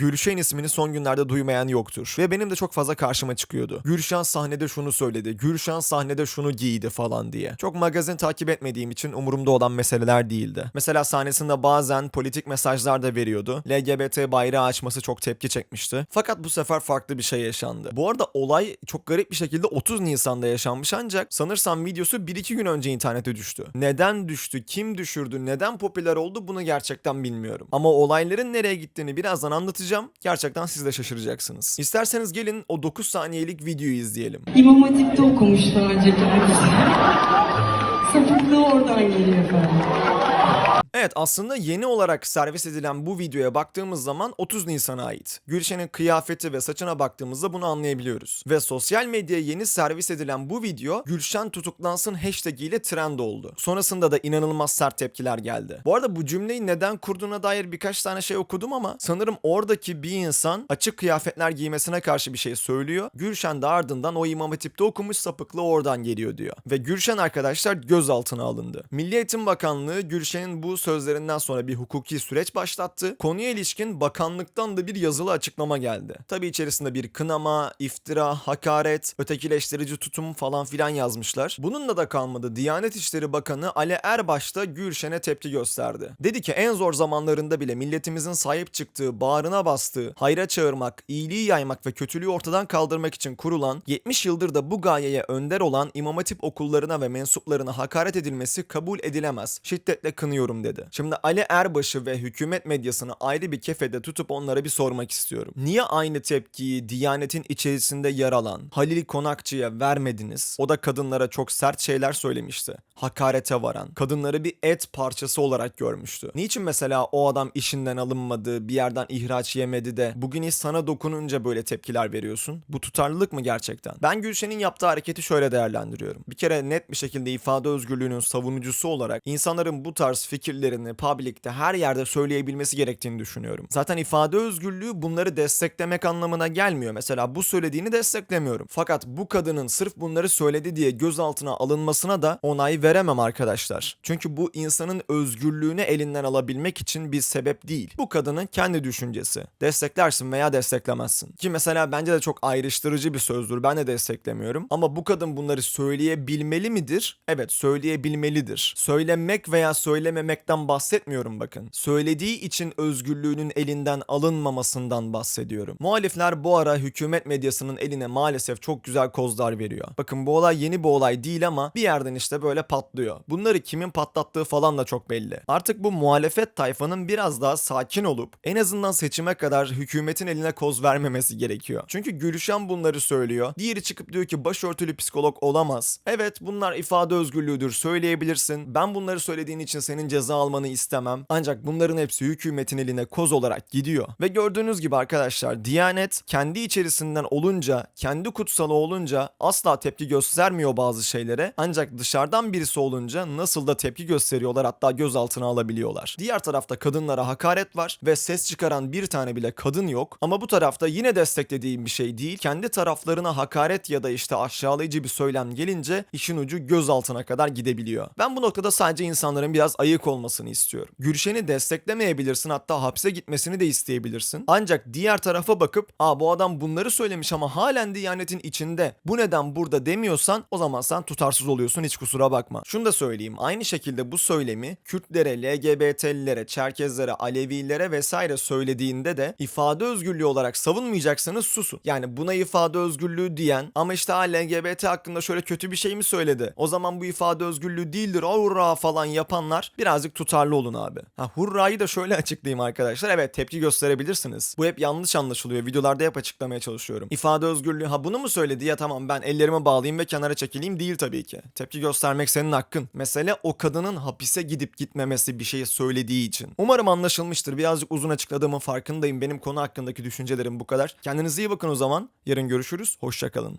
Gülşen ismini son günlerde duymayan yoktur. Ve benim de çok fazla karşıma çıkıyordu. Gülşen sahnede şunu söyledi, Gülşen sahnede şunu giydi falan diye. Çok magazin takip etmediğim için umurumda olan meseleler değildi. Mesela sahnesinde bazen politik mesajlar da veriyordu. LGBT bayrağı açması çok tepki çekmişti. Fakat bu sefer farklı bir şey yaşandı. Bu arada olay çok garip bir şekilde 30 Nisan'da yaşanmış ancak sanırsam videosu 1-2 gün önce internete düştü. Neden düştü, kim düşürdü, neden popüler oldu bunu gerçekten bilmiyorum. Ama olayların nereye gittiğini birazdan anlatacağım. Gerçekten siz de şaşıracaksınız. İsterseniz gelin o 9 saniyelik videoyu izleyelim. İmam Hatip'te okumuş daha önce kendisi. Sapıklığı oradan geliyor efendim. Evet aslında yeni olarak servis edilen bu videoya baktığımız zaman 30 Nisan'a ait. Gülşen'in kıyafeti ve saçına baktığımızda bunu anlayabiliyoruz. Ve sosyal medyaya yeni servis edilen bu video Gülşen tutuklansın hashtag ile trend oldu. Sonrasında da inanılmaz sert tepkiler geldi. Bu arada bu cümleyi neden kurduğuna dair birkaç tane şey okudum ama sanırım oradaki bir insan açık kıyafetler giymesine karşı bir şey söylüyor. Gülşen de ardından o İmam Hatip'te okumuş sapıklığı oradan geliyor diyor. Ve Gülşen arkadaşlar gözaltına alındı. Milli Eğitim Bakanlığı Gülşen'in bu sözlerinden sonra bir hukuki süreç başlattı. Konuya ilişkin bakanlıktan da bir yazılı açıklama geldi. Tabi içerisinde bir kınama, iftira, hakaret, ötekileştirici tutum falan filan yazmışlar. Bununla da kalmadı. Diyanet İşleri Bakanı Ali Erbaş da Gülşen'e tepki gösterdi. Dedi ki en zor zamanlarında bile milletimizin sahip çıktığı, bağrına bastığı, hayra çağırmak, iyiliği yaymak ve kötülüğü ortadan kaldırmak için kurulan, 70 yıldır da bu gayeye önder olan İmam Hatip okullarına ve mensuplarına hakaret edilmesi kabul edilemez. Şiddetle kınıyorum dedi. Şimdi Ali Erbaş'ı ve hükümet medyasını ayrı bir kefede tutup onlara bir sormak istiyorum. Niye aynı tepkiyi Diyanet'in içerisinde yer alan Halil Konakçı'ya vermediniz? O da kadınlara çok sert şeyler söylemişti. Hakarete varan, kadınları bir et parçası olarak görmüştü. Niçin mesela o adam işinden alınmadı, bir yerden ihraç yemedi de bugün sana dokununca böyle tepkiler veriyorsun? Bu tutarlılık mı gerçekten? Ben Gülşen'in yaptığı hareketi şöyle değerlendiriyorum. Bir kere net bir şekilde ifade özgürlüğünün savunucusu olarak insanların bu tarz fikirlerini public'te her yerde söyleyebilmesi gerektiğini düşünüyorum. Zaten ifade özgürlüğü bunları desteklemek anlamına gelmiyor. Mesela bu söylediğini desteklemiyorum. Fakat bu kadının sırf bunları söyledi diye gözaltına alınmasına da onay veremem arkadaşlar. Çünkü bu insanın özgürlüğünü elinden alabilmek için bir sebep değil. Bu kadının kendi düşüncesi. Desteklersin veya desteklemezsin. Ki mesela bence de çok ayrıştırıcı bir sözdür. Ben de desteklemiyorum. Ama bu kadın bunları söyleyebilmeli midir? Evet söyleyebilmelidir. Söylemek veya söylememekten bahsetmiyorum bakın. Söylediği için özgürlüğünün elinden alınmamasından bahsediyorum. Muhalifler bu ara hükümet medyasının eline maalesef çok güzel kozlar veriyor. Bakın bu olay yeni bir olay değil ama bir yerden işte böyle patlıyor. Bunları kimin patlattığı falan da çok belli. Artık bu muhalefet tayfanın biraz daha sakin olup en azından seçime kadar hükümetin eline koz vermemesi gerekiyor. Çünkü Gülşen bunları söylüyor. Diğeri çıkıp diyor ki başörtülü psikolog olamaz. Evet bunlar ifade özgürlüğüdür söyleyebilirsin. Ben bunları söylediğin için senin ceza almanı istemem. Ancak bunların hepsi hükümetin eline koz olarak gidiyor. Ve gördüğünüz gibi arkadaşlar Diyanet kendi içerisinden olunca, kendi kutsalı olunca asla tepki göstermiyor bazı şeylere. Ancak dışarıdan birisi olunca nasıl da tepki gösteriyorlar hatta gözaltına alabiliyorlar. Diğer tarafta kadınlara hakaret var ve ses çıkaran bir tane bile kadın yok. Ama bu tarafta yine desteklediğim bir şey değil. Kendi taraflarına hakaret ya da işte aşağılayıcı bir söylem gelince işin ucu gözaltına kadar gidebiliyor. Ben bu noktada sadece insanların biraz ayık olmasını istiyorum. Gülşen'i desteklemeyebilirsin hatta hapse gitmesini de isteyebilirsin. Ancak diğer tarafa bakıp aa bu adam bunları söylemiş ama halen Diyanet'in içinde bu neden burada demiyorsan o zaman sen tutarsız oluyorsun hiç kusura bakma. Şunu da söyleyeyim aynı şekilde bu söylemi Kürtlere, LGBT'lilere, Çerkezlere, Alevilere vesaire söylediğinde de ifade özgürlüğü olarak savunmayacaksanız susun. Yani buna ifade özgürlüğü diyen ama işte LGBT hakkında şöyle kötü bir şey mi söyledi? O zaman bu ifade özgürlüğü değildir. Hurra falan yapanlar birazcık tutarlı olun abi. Ha hurrayı da şöyle açıklayayım arkadaşlar. Evet tepki gösterebilirsiniz. Bu hep yanlış anlaşılıyor. Videolarda hep açıklamaya çalışıyorum. İfade özgürlüğü ha bunu mu söyledi ya tamam ben ellerimi bağlayayım ve kenara çekileyim değil tabii ki. Tepki göstermek senin hakkın. Mesele o kadının hapise gidip gitmemesi bir şeyi söylediği için. Umarım anlaşılmıştır. Birazcık uzun açıkladığımın farkındayım. Benim konu hakkındaki düşüncelerim bu kadar. Kendinize iyi bakın o zaman. Yarın görüşürüz. Hoşçakalın.